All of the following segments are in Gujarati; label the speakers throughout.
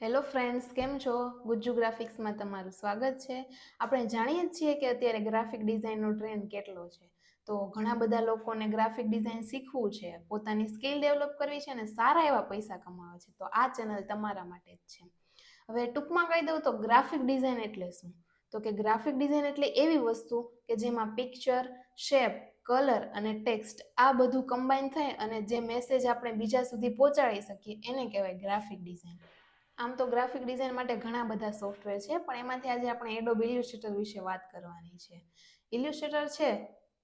Speaker 1: ફ્રેન્ડ્સ કેમ છો? ગુજ્જુ ગ્રાફિક્સમાં તમારું સ્વાગત છે. આપણે જાણીએ જ છીએ કે અત્યારે ગ્રાફિક ડિઝાઇનનો ટ્રેન્ડ કેટલો છે. તો ઘણા બધા લોકોને ગ્રાફિક ડિઝાઇન શીખવું છે, પોતાની સ્કિલ ડેવલપ કરવી છે અને સારા એવા પૈસા કમાવા છે. તો આ ચેનલ તમારા માટે જ છે. હવે ટૂંકમાં કહી દઉં તો ગ્રાફિક ડિઝાઇન એટલે શું? તો કે ગ્રાફિક ડિઝાઇન એટલે એવી વસ્તુ કે જેમાં પિક્ચર શેપ કલર અને ટેક્સ્ટ આ બધું કમ્બાઈન થાય અને જે મેસેજ આપણે બીજા સુધી પહોંચાડી શકીએ એને કહેવાય ગ્રાફિક ડિઝાઇન આમ તો ગ્રાફિક ડિઝાઇન માટે ઘણા બધા સોફ્ટવેર છે, પણ એમાંથી આજે આપણે એડોબ ઇલ્યુસ્ટ્રેટર વિશે વાત કરવાની છે. ઇલ્યુસ્ટ્રેટર છે,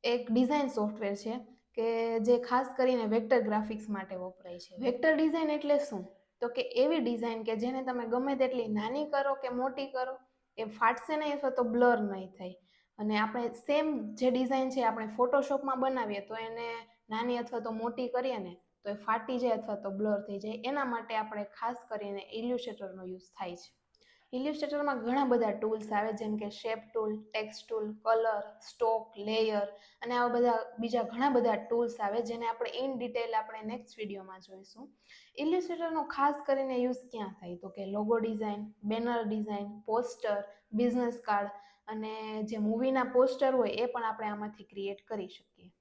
Speaker 1: એક ડિઝાઇન સોફ્ટવેર છે, કે જે ખાસ કરીને વેક્ટર ગ્રાફિક્સ માટે વપરાય છે. વેક્ટર ડિઝાઇન એટલે શું? તો કે એવી ડિઝાઇન કે જેને તમે ગમે તેટલી નાની કરો કે મોટી કરો, એ ફાટશે નહીં અથવા તો બ્લર નહીં થાય. અને આપણે સેમ જે ડિઝાઇન છે આપણે ફોટોશોપમાં બનાવીએ તો એને નાની અથવા તો મોટી કરીએ ને તો એ ફાટી જાય અથવા તો બ્લર થઈ જાય. એના માટે આપણે ખાસ કરીને ઇલ્યુસ્ટ્રેટરનો યુઝ થાય છે. ઇલ્યુસ્ટ્રેટરમાં ઘણા બધા ટૂલ્સ આવે, જેમ કે shape tool text tool, colour, stroke, layer અને આવા બધા બીજા ઘણા બધા ટૂલ્સ આવે, જેને આપણે ઇન ડિટેલ આપણે નેક્સ્ટ વિડીયોમાં જોઈશું. ઇલ્યુસ્ટ્રેટરનો ખાસ કરીને યુઝ ક્યાં થાય? તો કે logo design, banner design, poster, business card અને જે મૂવીના પોસ્ટર હોય, એ પણ આપણે આમાંથી ક્રિએટ કરી શકીએ.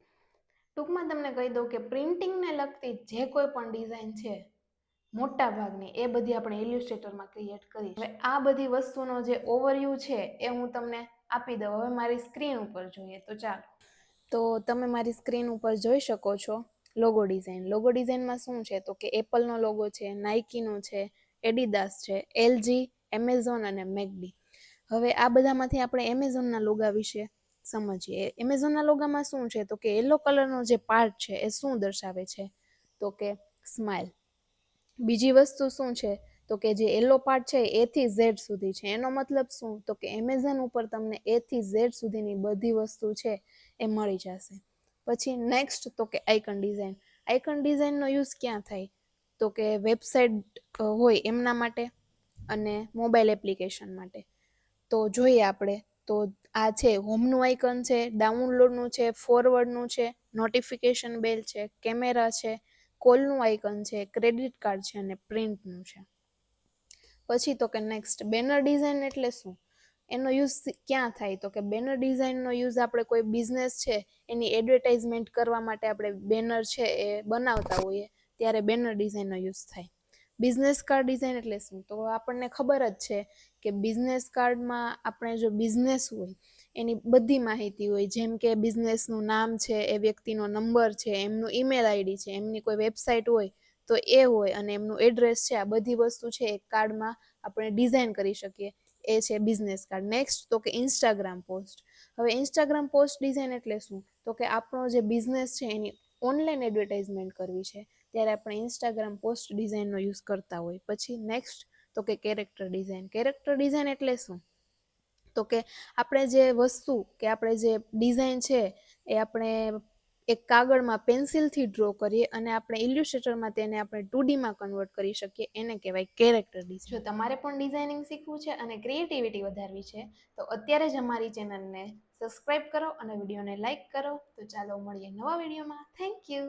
Speaker 1: ટૂંકમાં તમને કહી દઉં કે પ્રિન્ટિંગને લગતી જે કોઈ પણ ડિઝાઇન છે મોટા ભાગની એ બધી આપણે ઇલ્યુસ્ટ્રેટરમાં ક્રિએટ કરી હવે આ બધી વસ્તુનો જે ઓવરવ્યૂ છે એ હું તમને આપી દઉં. હવે મારી સ્ક્રીન ઉપર જોઈએ તો ચાલો. તો તમે મારી સ્ક્રીન ઉપર જોઈ શકો છો લોગો ડિઝાઇન. લોગો ડિઝાઇનમાં શું છે? તો કે એપલનો લોગો છે, નાઇકીનો છે, એડિદાસ છે, એલજી, એમેઝોન અને મેકડી હવે આ બધામાંથી આપણે એમેઝોનના લોગા વિશે સમજીએ. એમેઝોનના લોગામાં શું છે? તો કે યલો કલરનો જે પાર્ટ છે, એ શું દર્શાવે છે? તો કે સ્માઇલ બીજી વસ્તુ શું છે? તો કે જે યલો પાર્ટ છે એથી ઝેડ સુધી છે. એનો મતલબ શું? તો કે એમેઝોન ઉપર તમને એ થી ઝેડ સુધીની બધી વસ્તુ છે, એ મળી જશે. પછી નેક્સ્ટ તો કે આઇકન ડિઝાઇન આઇકન ડિઝાઇનનો યુઝ ક્યાં થાય? તો કે વેબસાઇટ હોય એમના માટે અને મોબાઈલ એપ્લિકેશન માટે. તો જોઈએ આપણે તો આ છે, હોમનું આઇકન છે, ડાઉનલોડનું છે, ફોરવર્ડનું છે, નોટિફિકેશન બેલ છે, કેમેરા છે, કોલનું આઇકન છે, ક્રેડિટ કાર્ડ છે અને પ્રિન્ટનું છે. પછી તો કે નેક્સ્ટ, બેનર ડિઝાઇન એટલે શું? એનો યુઝ ક્યાં થાય? તો કે બેનર ડિઝાઇનનો યુઝ આપણે કોઈ બિઝનેસ છે, એની એડવર્ટાઇઝમેન્ટ કરવા માટે આપણે બેનર છે એ બનાવતા હોઈએ, ત્યારે બેનર ડિઝાઇનનો યુઝ થાય. બિઝનેસ કાર્ડ ડિઝાઇન એટલે શું? તો આપણને ખબર જ છે કે બિઝનેસ કાર્ડમાં આપણે જો બિઝનેસ હોય, એની બધી માહિતી હોય, જેમ કે બિઝનેસનું નામ છે, એ વ્યક્તિનો નંબર છે, એમનું ઈમેલ આઈડી છે, એમની કોઈ વેબસાઇટ હોય, તો એ હોય અને એમનું એડ્રેસ છે, આ બધી વસ્તુ છે, એ કાર્ડમાં આપણે ડિઝાઇન કરી શકીએ. એ છે બિઝનેસ કાર્ડ. નેક્સ્ટ, તો કે ઇન્સ્ટાગ્રામ પોસ્ટ. હવે ઇન્સ્ટાગ્રામ પોસ્ટ ડિઝાઇન એટલે શું? તો કે આપણો જે બિઝનેસ છે, એની ઓનલાઈન એડવર્ટાઇઝમેન્ટ કરવી છે. ત્યારે આપણે ઇન્સ્ટાગ્રામ પોસ્ટ ડિઝાઇનનો યુઝ કરતા હોય. પછી નેક્સ્ટ તો કે કેરેક્ટર ડિઝાઇન કેરેક્ટર ડિઝાઇન એટલે શું? તો કે આપણે જે વસ્તુ કે આપણે જે ડિઝાઇન છે એ આપણે એક કાગળમાં પેન્સિલથી ડ્રો કરીએ અને આપણે ઇલ્યુસ્ટ્રેટરમાં તેને આપણે ટુડીમાં કન્વર્ટ કરી શકીએ. એને કહેવાય કેરેક્ટર ડિઝાઇન જો તમારે પણ ડિઝાઇનિંગ શીખવું છે અને ક્રિએટિવિટી વધારવી છે, તો અત્યારે જ અમારી ચેનલને સબસ્ક્રાઇબ કરો અને વિડીયોને લાઇક કરો. તો ચાલો મળીએ નવા વિડીયોમાં. Thank you